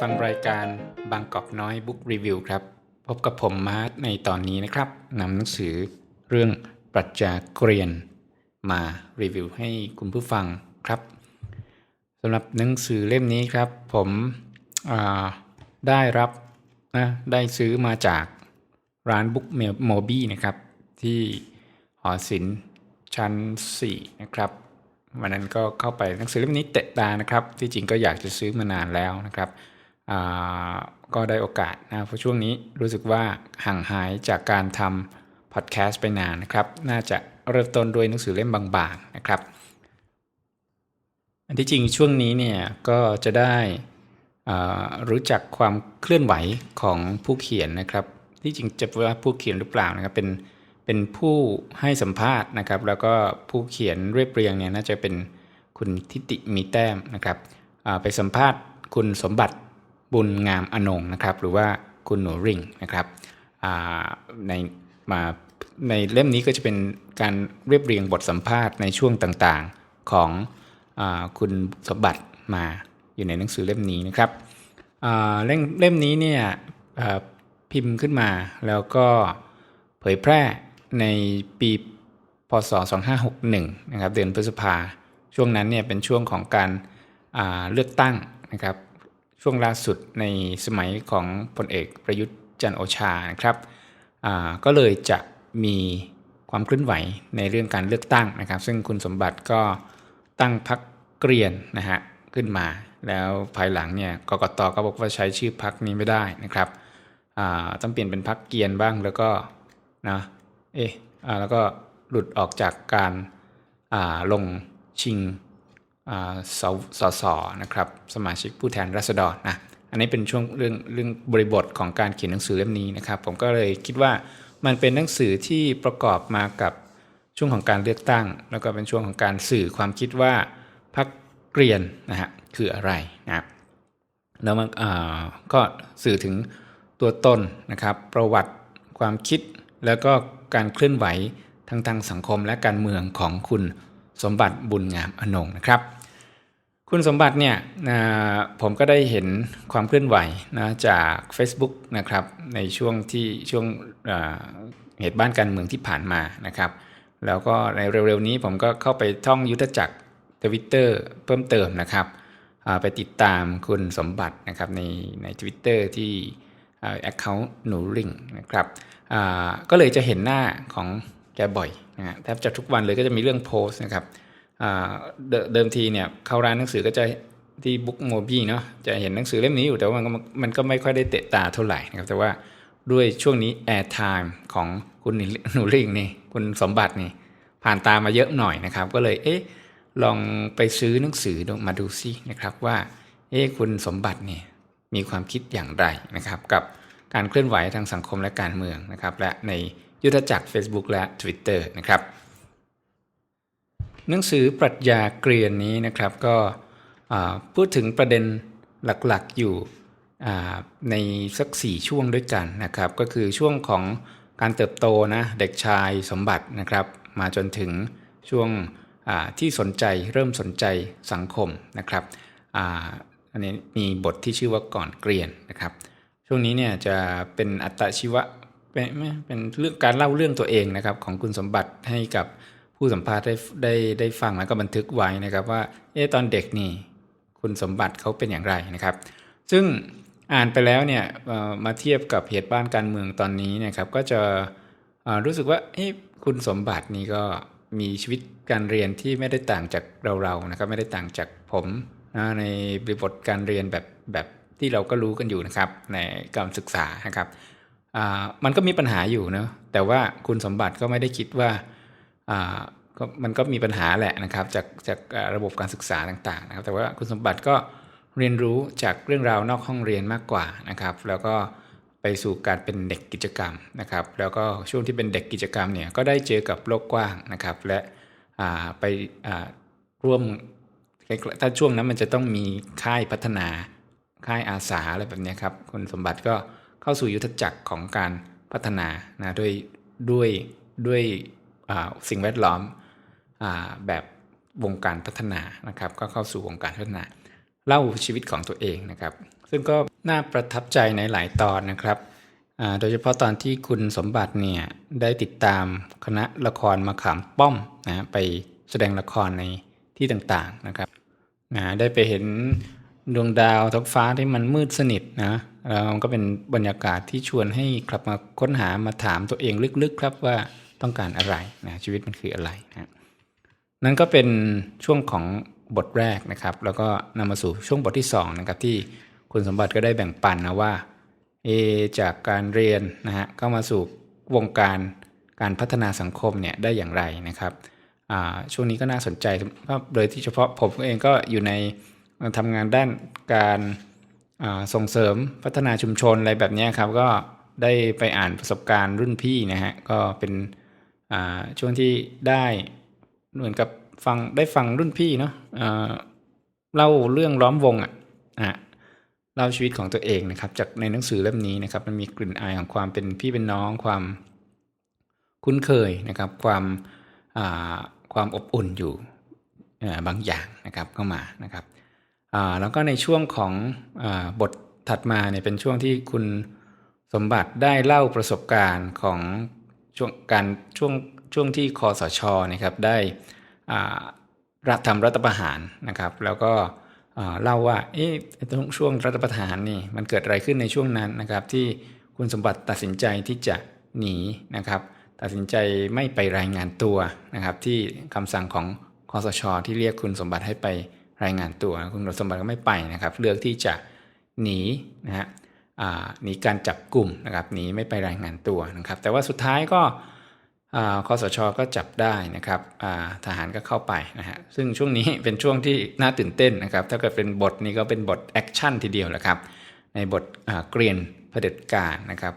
ฟังรายการบางกอกน้อยบุ๊กรีวิวครับ พบกับผมมาร์ทในตอนนี้นะครับนำหนังสือเรื่องปรัชญาเกรียน มารีวิวให้คุณผู้ฟังครับสำหรับหนังสือเล่มนี้ครับ ผมได้รับนะได้ซื้อมาจากร้านบุ๊กโมบี้นะครับ ที่หอศิลป์ชั้น 4 นะครับวันนั้นก็เข้าไปหนังสือเล่มนี้เตะตานะครับ ที่จริงก็อยากจะซื้อมานานแล้วนะครับ ก็ได้โอกาสนะเพราะช่วงนี้รู้สึกว่าห่างหายจากการทำพอดแคสต์ไปนานนะครับ น่าจะเริ่มต้นด้วยหนังสือเล่มบางๆนะครับ อันที่จริงช่วงนี้เนี่ยก็จะได้รู้จักความเคลื่อนไหวของผู้เขียนนะครับ ที่จริงจะว่าผู้เขียนหรือเปล่านะครับเป็นเป็นผู้ให้สัมภาษณ์นะครับ แล้วก็ผู้เขียนเรียบเรียงเนี่ยน่าจะเป็นคุณทิติมีแต้มนะครับไปสัมภาษณ์คุณสมบัติ บุญงามอนงนะครับ หรือว่าคุณหนูริ่งนะครับในมาในเล่มนี้ก็จะเป็นการเรียบเรียงบทสัมภาษณ์ในช่วงต่างๆของอคุณสมบัติมาอยู่ในหนังสือเล่มนี้นะครับเล่มเล่มนี้เนี่ยพิมพ์ขึ้นมาแล้วก็เผยแพร่ในปีพศ 2561 นะครับเดือนพฤษภาช่วงนั้นเนี่ยเป็นช่วงของการเลือกตั้งนะครับ ช่วงล่าสุดในสมัยของพลเอกประยุทธ์จันโอชานะครับก็เลยจะมีความเคลื่อนไหวในเรื่องการเลือกตั้งนะครับ ซึ่งคุณสมบัติก็ตั้งพักเกรียนนะฮะขึ้นมา แล้วภายหลังเนี่ยกกตก็บอกว่าใช้ชื่อพักนี้ไม่ได้นะครับต้องเปลี่ยนเป็นพักเกียนบ้างแล้วก็นะเอ๊ะอ่าแล้วก็หลุดออกจากการาลงชิง สสสนะครับ สมาชิกผู้แทนราษฎรนะ อันนี้เป็นช่วงเรื่องเรื่องบริบทของการเขียนหนังสือเล่มนี้นะครับ ผมก็เลยคิดว่ามันเป็นหนังสือที่ประกอบมากับช่วงของการเลือกตั้ง แล้วก็เป็นช่วงของการสื่อความคิดว่าพรรคเกรียนนะฮะคืออะไรนะครับแล้วมันก็สื่อถึงตัวตนนะครับ ประวัติความคิด แล้วก็การเคลื่อนไหวทั้งทางสังคมและการเมืองของคุณสมบัติบุญงามอนงนะครับ คุณสมบัติเนี่ยผมก็ได้เห็นความเคลื่อนไหวนะจาก Facebook นะครับในช่วงที่ช่วงเหตุบ้านการเมืองที่ผ่านมานะครับ แล้วก็ในเร็วๆนี้ผมก็เข้าไปท่องยุทธจักรทวิตเตอร์เพิ่มเติมนะครับไปติดตามคุณสมบัตินะครับในใน Twitter ที่แอคเคาท์หนูริงนะครับก็เลยจะเห็นหน้าของแกบ่อยนะแทบจะทุกวันเลยก็จะมีเรื่องโพสต์นะครับ เดิมทีเนี่ยเข้าร้านหนังสือก็จะที่บุ๊กโมบี้เนาะจะเห็นหนังสือเล่มนี้อยู่แต่ว่ามันมันก็ไม่ค่อยได้เตะตาเท่าไหร่นะครับแต่ว่าด้วยช่วงนี้ air time ของคุณหนูริ่งนี่คุณสมบัตินี่ผ่านตามาเยอะหน่อยนะครับ ก็เลยเอ๊ะลองไปซื้อหนังสือมาดูซินะครับว่าเอ๊ะคุณสมบัตินี่มีความคิดอย่างไรนะครับ กับการเคลื่อนไหวทางสังคมและการเมืองนะครับ และในยุทธจักร Facebook และ Twitter นะครับ หนังสือปรัชญาเกรียนนี้นะครับก็พูดถึงประเด็นหลักๆอยู่ในสักสี่ช่วงด้วยกันนะครับก็คือช่วงของการเติบโตนะเด็กชายสมบัตินะครับ มาจนถึงช่วงที่สนใจเริ่มสนใจสังคมนะครับออันนี้มีบทที่ชื่อว่าก่อนเกรียนนะครับ ช่วงนี้เนี่ยจะเป็นอัตชีวะเป็นเป็นเรื่องการเล่าเรื่องตัวเองนะครับของคุณสมบัติให้กับ ผู้สัมภาษณ์ได้ได้ได้ฟังแล้วก็บันทึกไว้นะครับว่าเอ๊ะตอนเด็กนี่คุณสมบัติเขาเป็นอย่างไรนะครับ ซึ่งอ่านไปแล้วเนี่ยมาเทียบกับเหตุบ้านการเมืองตอนนี้นะครับ ก็จะรู้สึกว่าเอ๊ะคุณสมบัตินี่ก็มีชีวิตการเรียนที่ไม่ได้ต่างจากเราๆนะครับ ไม่ได้ต่างจากผมนะในบริบทการเรียนแบบแบบที่เราก็รู้กันอยู่นะครับ ในการศึกษานะครับมันก็มีปัญหาอยู่เนะแต่ว่าคุณสมบัติก็ไม่ได้คิดว่า มันก็มีปัญหาแหละนะครับจากจากระบบการศึกษาต่างๆนะครับแต่ว่าคุณสมบัติก็เรียนรู้จากเรื่องราวนอกห้องเรียนมากกว่านะครับ แล้วก็ไปสู่การเป็นเด็กกิจกรรมนะครับ แล้วก็ช่วงที่เป็นเด็กกิจกรรมเนี่ยก็ได้เจอกับโลกกว้างนะครับ และไปร่วมถ้าช่วงนั้นมันจะต้องมีค่ายพัฒนาค่ายอาสาอะไรแบบนี้ครับคุณสมบัติก็เข้าสู่ยุทธจักรของการพัฒนานะด้วยด้วยด้วย สิ่งแวดล้อมอแบบวงการพัฒนานะครับ ก็เข้าสู่วงการพัฒนา เล่าชีวิตของตัวเองนะครับ ซึ่งก็น่าประทับใจในหลายตอนนะครับโดยเฉพาะตอนที่คุณสมบัติเนี่ยได้ติดตามคณะละครมาขามป้อมนะไปแสดงละครในที่ต่างๆนะครับนะได้ไปเห็นดวงดาวท้องฟ้าที่มันมืดสนิทนะแล้วก็เป็นบรรยากาศที่ชวนให้กลับมาค้นหามาถามตัวเองลึกๆ ครับว่า ต้องการอะไรนะชีวิตมันคืออะไรนะนั่นก็เป็นช่วงของบทแรกนะครับ แล้วก็นำมาสู่ช่วงบทที่2นะครับที่คุณสมบัติก็ได้แบ่งปันนะว่าเอจากการเรียนนะฮะก็มาสู่วงการการพัฒนาสังคมเนี่ยได้อย่างไรนะครับช่วงนี้ก็น่าสนใจเพราะโดยที่เฉพาะผมเองก็อยู่ในทำงานด้านการาส่งเสริมพัฒนาชุมชนอะไรแบบนี้ครับก็ได้ไปอ่านประสบการณ์รุ่นพี่นะฮะก็เป็น ช่วงที่ได้เหมือนกับฟังได้ฟังรุ่นพี่เนาะเอ่อเล่าเรื่องล้อมวงอะเล่าชีวิตของตัวเองนะครับ จากในหนังสือเล่มนี้นะครับ มันมีกลิ่นอายของความเป็นพี่เป็นน้องความคุ้นเคยนะครับ ความาความอบอุ่นอยู่บางอย่างนะครับเข้ามานะครับแล้วก็ในช่วงของอบทถัดมาเนี่ยเป็นช่วงที่คุณสมบัติได้เล่าประสบการณ์ของ ช่วงการช่วงช่วงที่คอสชนะครับได้รัฐทำรัฐประหารนะครับ แล้วก็เล่าว่าเอ๊ะตรงช่วงรัฐประหารนี่มันเกิดอะไรขึ้นในช่วงนั้นนะครับ ที่คุณสมบัติตัดสินใจที่จะหนีนะครับ ตัดสินใจไม่ไปรายงานตัวนะครับ ที่คำสั่งของคอสช ที่เรียกคุณสมบัติให้ไปรายงานตัว คุณสมบัติก็ไม่ไปนะครับ เลือกที่จะหนีนะฮะ หนีการจับกลุ่มนะครับหนีไม่ไปรายงานตัวนะครับ แต่ว่าสุดท้ายก็คอสชก็จับได้นะครับทหารก็เข้าไปนะฮะซึ่งช่วงนี้เป็นช่วงที่น่าตื่นเต้นนะครับ ถ้าเกิดเป็นบทนี้ก็เป็นบทแอคชั่นทีเดียวแหละครับ ในบทเกรียนเผด็จการนะครับ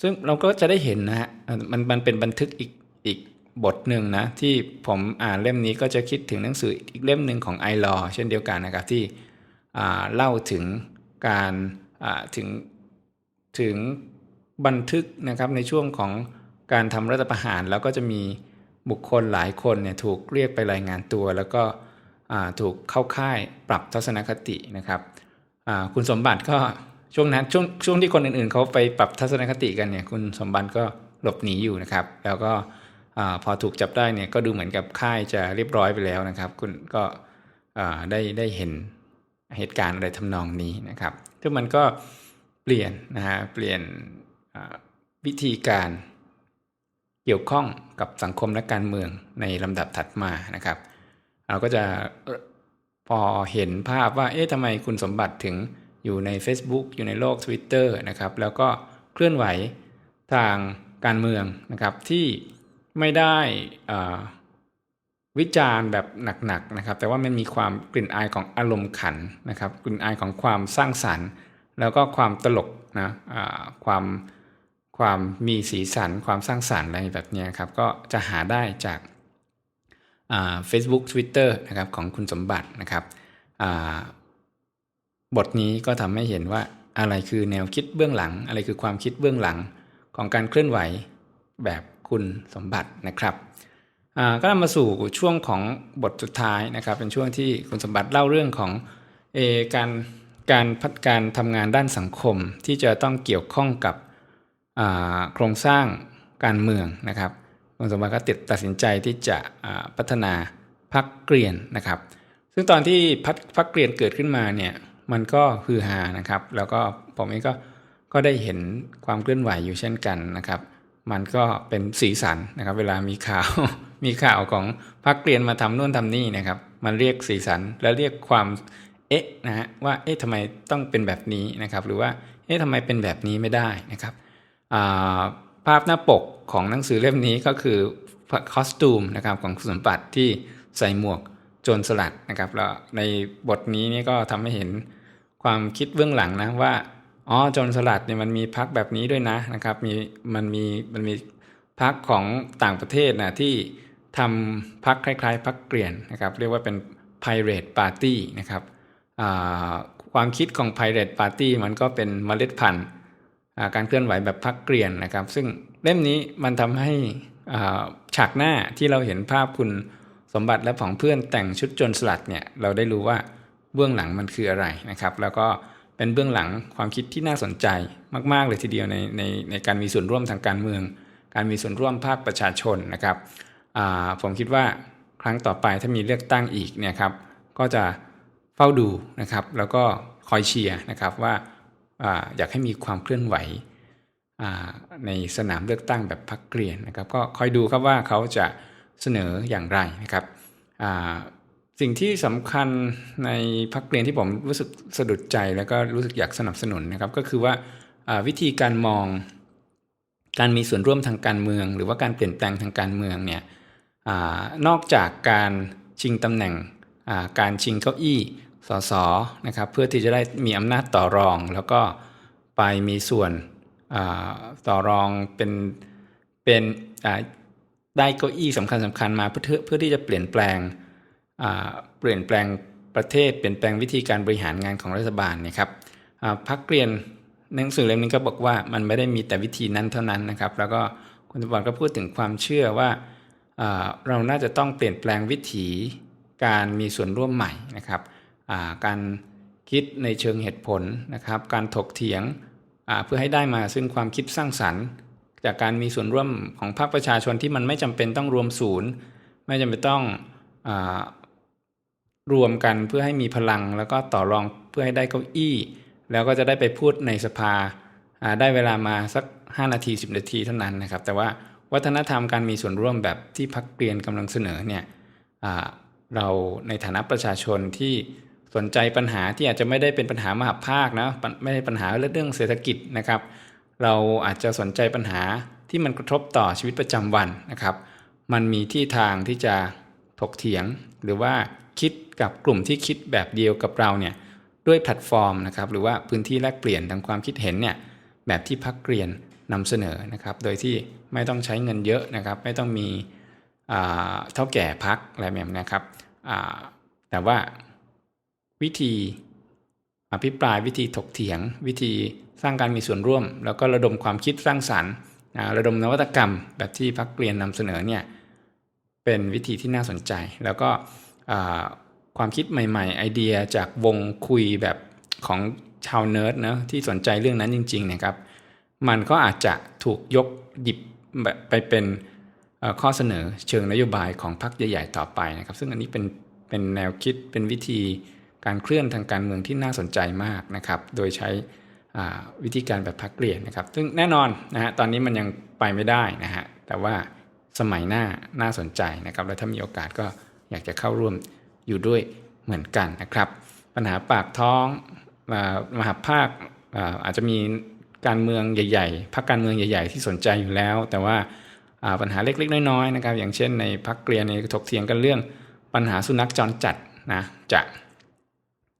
ซึ่งเราก็จะได้เห็นนะฮะมันมันเป็นบันทึกอีกอีกบทหนึ่งนะที่ผมอ่านเล่มนี้ก็จะคิดถึงหนังสืออีกเล่มหนึ่งของไอรอเช่นเดียวกันนะครับที่เล่าถึง การถึงถึงบันทึกนะครับในช่วงของการทำรัฐประหาร แล้วก็จะมีบุคคลหลายคนเนี่ยถูกเรียกไปรายงานตัว แล้วก็ถูกเข้าค่ายปรับทัศนคตินะครับคุณสมบัติก็ช่วงนั้นช่วงช่วงที่คนอื่นๆ เขาไปปรับทัศนคติกันเนี่ยคุณสมบัติก็หลบหนีอยู่นะครับ แล้วก็พอถูกจับได้เนี่ยก็ดูเหมือนกับค่ายจะเรียบร้อยไปแล้วนะครับ คุณก็ได้ได้เห็น เหตุการณ์อะไรทำนองนี้นะครับซึ่งมันก็เปลี่ยนนะฮะเปลี่ยนวิธีการเกี่ยวข้องกับสังคมและการเมืองในลำดับถัดมานะครับ เราก็จะพอเห็นภาพว่าเอ๊ะทำไมคุณสมบัติถึงอยู่ใน Facebook อยู่ในโลก Twitter นะครับ แล้วก็เคลื่อนไหวทางการเมืองนะครับที่ไม่ได้อ่า วิจารณ์แบบหนักๆนะครับ แต่ว่ามันมีความกลิ่นอายของอารมณ์ขันนะครับ กลิ่นอายของความสร้างสรรค์ แล้วก็ความตลกนะความความมีสีสันความสร้างสรรค์อะไรแบบนี้ครับ ก็จะหาได้จากอ่า Facebook Twitter นะครับของคุณสมบัตินะครับบทนี้ก็ทำให้เห็นว่าอะไรคือแนวคิดเบื้องหลัง อะไรคือความคิดเบื้องหลังของการเคลื่อนไหวแบบคุณสมบัตินะครับ ก็นำมาสู่ช่วงของบทสุดท้ายนะครับ เป็นช่วงที่คุณสมบัติเล่าเรื่องของอการการพัฒการทำงานด้านสังคมที่จะต้องเกี่ยวข้องกับโครงสร้างการเมืองนะครับคุณสมบัติก็ติดตัดสินใจที่จะพัฒนาพักเกรียนนะครับ ซึ่งตอนที่พักพักเกรียนเกิดขึ้นมาเนี่ยมันก็ฮือฮานะครับ แล้วก็ผมเองก็ก็ได้เห็นความเคลื่อนไหวอยู่เช่นกันนะครับ มันก็เป็นสีสันนะครับ เวลามีข่าว มีข่าวของพักเรียนมาทำนู่นทำนี่นะครับ มันเรียกสีสันและเรียกความเอ๊ะนะฮะว่าเอ๊ะทำไมต้องเป็นแบบนี้นะครับ หรือว่าเอ๊ะทำไมเป็นแบบนี้ไม่ได้นะครับาภาพหน้าปกของหนังสือเล่มนี้ก็คือคอสตูมนะครับของคุณสมบัติที่ใส่หมวกโจรสลัดนะครับแล้วในบทนี้นี่ก็ทำให้เห็นความคิดเบื้องหลังนะว่าอ๋อโจรสลัดเนี่ยมันมีพักแบบนี้ด้วยนะนะครับมีมันมีมันมีพักของต่างประเทศนะที่ ทำพักคล้ายๆพักเกลี่ยนนะครับเรียกว่าเป็น Pirate Party นะครับความคิดของ Pirate Party มันก็เป็นเมล็ดพันธุ์การเคลื่อนไหวแบบพักเกรียนนะครับ ซึ่งเล่มนี้มันทำให้ฉากหน้าที่เราเห็นภาพคุณสมบัติและของเพื่อนแต่งชุดโจรสลัดเนี่ยเราได้รู้ว่าเบื้องหลังมันคืออะไรนะครับ แล้วก็เป็นเบื้องหลังความคิดที่น่าสนใจมาก ๆ เลยทีเดียวในในในการมีส่วนร่วมทางการเมือง การมีส่วนร่วมภาคประชาชนนะครับ ผมคิดว่าครั้งต่อไปถ้ามีเลือกตั้งอีกเนี่ยครับก็จะเฝ้าดูนะครับ แล้วก็คอยเชียร์นะครับว่าอาอยากให้มีความเคลื่อนไหวในสนามเลือกตั้งแบบพักเกลียนนะครับ ก็คอยดูครับว่าเขาจะเสนออย่างไรนะครับสิ่งที่สำคัญในพักเกลียนที่ผมรู้สึกสะดุดใจแล้วก็รู้สึกอยากสนับสนุนนะครับ ก็คือว่าอ่าวิธีการมอง การมีส่วนร่วมทางการเมือง หรือว่าการเปลี่ยนแปลงทางการเมืองเนี่ยอนอกจากการชิงตำแหน่งการชิงเก้าอี้สสนะครับเพื่อที่จะได้มีอำนาจต่อรอง แล้วก็ไปมีส่วนต่อรองเป็นเป็นได้เก้าอี้สำคัญสำคัญมาเพื่อเพื่อที่จะเปลี่ยนแปลงเปลี่ยนแปลงประเทศเปลี่ยนแปลงวิธีการบริหารงานของรัฐบาลเนะครับพักเรียน หนังสือเล่มนี้ก็บอกว่ามันไม่ได้มีแต่วิธีนั้นเท่านั้นนะครับ แล้วก็คุณตบอลก็พูดถึงความเชื่อว่าเราน่าจะต้องเปลี่ยนแปลงวิถีการมีส่วนร่วมใหม่นะครับการคิดในเชิงเหตุผลนะครับ การถกเถียงเพื่อให้ได้มาซึ่งความคิดสร้างสรรค์ จากการมีส่วนร่วมของภาคประชาชนที่มันไม่จำเป็นต้องรวมศูนย์ ไม่จำเป็นต้องอรวมกันเพื่อให้มีพลังแล้วก็ต่อรองเพื่อให้ได้เก้าอี้ แล้วก็จะได้ไปพูดในสภาได้เวลามาสัก 5 นาที 10 นาทีเท่านั้นนะครับ แต่ว่าวัฒนธรรมการมีส่วนร่วมแบบที่พักเรียนกำลังเสนอเนี่ยเราในฐานะประชาชนที่สนใจปัญหาที่อาจจะไม่ได้เป็นปัญหามหาภาคนะไม่ได้ปัญหาเรื่องเศรษฐกิจนะครับ เราอาจจะสนใจปัญหาที่มันกระทบต่อชีวิตประจำวันนะครับ มันมีที่ทางที่จะถกเถียงหรือว่าคิดกับกลุ่มที่คิดแบบเดียวกับเราเนี่ย ด้วยแพลตฟอร์มนะครับหรือว่าพื้นที่แลกเปลี่ยนทางความคิดเห็นเนี่ยแบบที่พักเรียนนำเสนอนะครับ โดยที่ไม่ต้องใช้เงินเยอะนะครับ ไม่ต้องมีอ่าเท่าแก่พักอะไรแบบนี้นะครับแต่ว่าวิธีอภิปรายวิธีถกเถียง วิธีสร้างการมีส่วนร่วม แล้วก็ระดมความคิดสร้างสรรค์อ่าระดมนวัตกรรม แบบที่พักเรียนนำเสนอเนี่ยเป็นวิธีที่น่าสนใจ แล้วก็อ่า ความคิดใหม่ ๆ ไอเดียจากวงคุยแบบของชาวเนิร์ดนะที่สนใจเรื่องนั้นจริงๆนะครับ มันก็อาจจะถูกยกหยิบแบบไปเป็นข้อเสนอเชิงนโยบายของพรรคใหญ่ ๆ ต่อไปนะครับ ซึ่งอันนี้เป็นเป็นแนวคิดเป็นวิธีการเคลื่อนทางการเมืองที่น่าสนใจมากนะครับ โดยใช้วิธีการแบบพรรคเรียนนะครับ ซึ่งแน่นอนนะฮะตอนนี้มันยังไปไม่ได้นะฮะแต่ว่าสมัยหน้าน่าสนใจนะครับ และถ้ามีโอกาสก็อยากจะเข้าร่วม อยู่ด้วยเหมือนกันนะครับ ปัญหาปากท้องมหาภาคอาจจะมีการเมืองใหญ่ๆพรรคการเมืองใหญ่ ๆ ที่สนใจอยู่แล้ว แต่ว่าปัญหาเล็กๆ น้อยๆนะครับ อย่างเช่นในพรรคเกรียนในถกเถียงกันเรื่องปัญหาสุนัขจรจัดนะจะ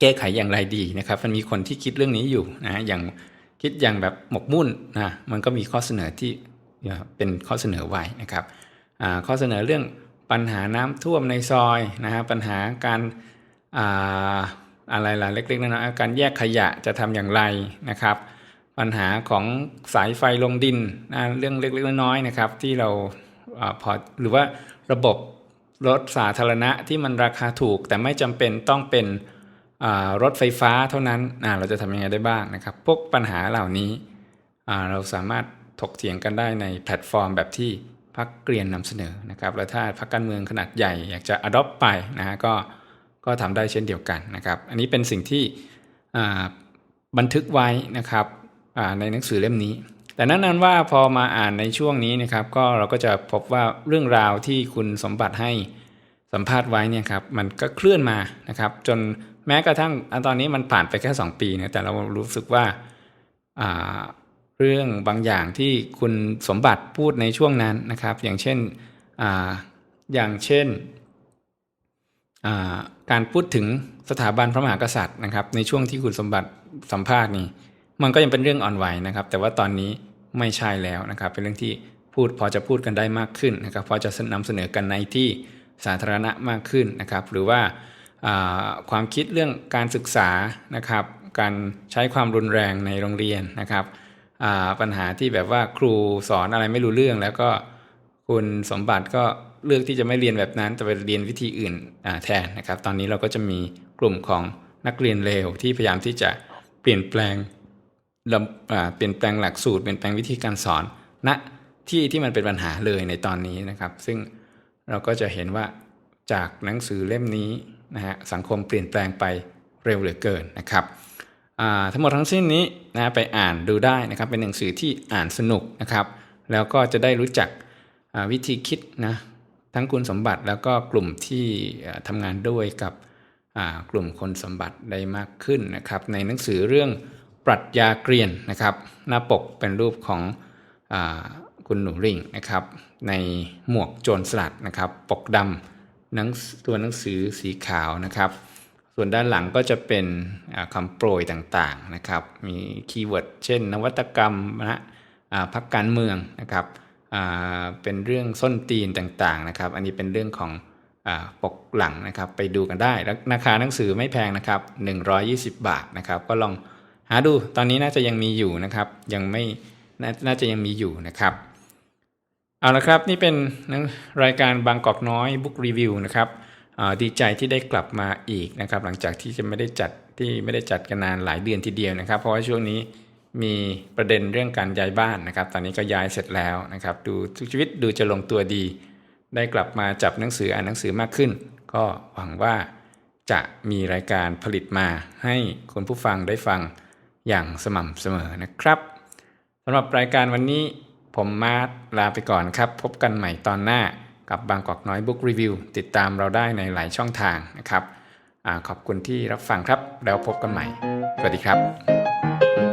แก้ไขอย่างไรดีนะครับ มันมีคนที่คิดเรื่องนี้อยู่นะอย่างคิดอย่างแบบหมกมุ่นนะมันก็มีข้อเสนอที่เป็นข้อเสนอไว้นะครับข้อเสนอเรื่อง ปัญหาน้ำท่วมในซอยนะฮะปัญหาการอ่าอะไรล่ะเล็กๆน้อยๆการแยกขยะจะทำอย่างไรนะครับ ปัญหาของสายไฟลงดินนะเรื่องเล็กๆน้อยๆนะครับที่เราอาพอหรือว่าระบบรถสาธารณะที่มันราคาถูก แต่ไม่จำเป็นต้องเป็นรถไฟฟ้าเท่านั้นเราจะทำยังไงได้บ้างนะครับ พวกปัญหาเหล่านี้เราสามารถถกเถียงกันได้ในแพลตฟอร์มแบบที่ พักเกรียนนำเสนอนะครับแล้วถ้าพักการเมืองขนาดใหญ่อยากจะ adopt ไปนะฮะก็ก็ทำได้เช่นเดียวกันนะครับ อันนี้เป็นสิ่งที่บันทึกไว้นะครับในหนังสือเล่มนี้ แต่นั้นนั้นว่าพอมาอ่านในช่วงนี้นะครับ ก็เราก็จะพบว่าเรื่องราวที่คุณสมบัติให้สัมภาษณ์ไว้เนี่ยครับมันก็เคลื่อนมานะครับ จนแม้กระทั่งอตอนนี้มันผ่านไปแค่ 2 ปีนะแต่เรารู้สึกว่า เรื่องบางอย่างที่คุณสมบัติพูดในช่วงนั้นนะครับ อย่างเช่นออย่างเช่นาการพูดถึงสถาบันพระมหากษัตริย์นะครับ ในช่วงที่คุณสมบัติสัมภาษณ์นี่มันก็ยังเป็นเรื่องอ่อนไหวนะครับ แต่ว่าตอนนี้ไม่ใช่แล้วนะครับ เป็นเรื่องที่พูดพอจะพูดกันได้มากขึ้นนะครับ พอจะนำเสนอกันในที่สาธารณะมากขึ้นนะครับ หรือว่าาความคิดเรื่องการศึกษานะครับ การใช้ความรุนแรงในโรงเรียนนะครับ ปัญหาที่แบบว่าครูสอนอะไรไม่รู้เรื่อง แล้วก็คุณสมบัติก็เลือกที่จะไม่เรียนแบบนั้นแต่ไปเรียนวิธีอื่นแทนนะครับ ตอนนี้เราก็จะมีกลุ่มของนักเรียนเลวที่พยายามที่จะเปลี่ยนแปลงเปลี่ยนแปลงหลักสูตรเปลี่ยนแปลงวิธีการสอนณที่ที่มันเป็นปัญหาเลยในตอนนี้นะครับ ซึ่งเราก็จะเห็นว่าจากหนังสือเล่มนี้นะฮะสังคมเปลี่ยนแปลงไปเร็วเหลือเกินนะครับ ทั้งหมดทั้งสิ้นนี้นะไปอ่านดูได้นะครับ เป็นหนังสือที่อ่านสนุกนะครับ แล้วก็จะได้รู้จักวิธีคิดนะทั้งคุณสมบัติแล้วก็กลุ่มที่ทำงานด้วยกับกลุ่มคนสมบัติได้มากขึ้นนะครับ ในหนังสือเรื่องปรัชญาเกรียนนะครับ หน้าปกเป็นรูปของอคุณหนูริ่งนะครับ ในหมวกโจรสลัดนะครับ ปกดำหนังตัวหนังสือสีขาวนะครับ ส่วนด้านหลังก็จะเป็นคำโปรยต่างๆนะครับ มีคีย์เวิร์ดเช่น นวัตกรรมนะพักการเมืองนะครับเป็นเรื่องส้นตีนต่างๆนะครับ อันนี้เป็นเรื่องของอปกหลังนะครับ ไปดูกันได้ราคาหนังสือไม่แพงนะครับ 120 บาทนะครับ ก็ลองหาดูตอนนี้น่าจะยังมีอยู่นะครับ ยังไม่น่าจะยังมีอยู่นะครับ เอาละครับ นี่เป็นรายการบางกอกน้อยบุ๊กรีวิวนะครับ ดีใจที่ได้กลับมาอีกนะครับหลังจากที่จะไม่ได้จัดที่ไม่ได้จัดกันนานหลายเดือนทีเดียวนะครับ เพราะว่าช่วงนี้มีประเด็นเรื่องการย้ายบ้านนะครับ ตอนนี้ก็ย้ายเสร็จแล้วนะครับ ดูทุกชีวิตดูจะลงตัวดี ได้กลับมาจับหนังสืออ่านหนังสือมากขึ้น ก็หวังว่าจะมีรายการผลิตมาให้คุณผู้ฟังได้ฟังอย่างสม่ำเสมอนะครับสำหรับรายการวันนี้ผมมาลาไปก่อนครับ พบกันใหม่ตอนหน้า กับบางกอกน้อยบุ๊กรีวิวติดตามเราได้ในหลายช่องทางนะครับอขอบคุณที่รับฟังครับ แล้วพบกันใหม่ สวัสดีครับ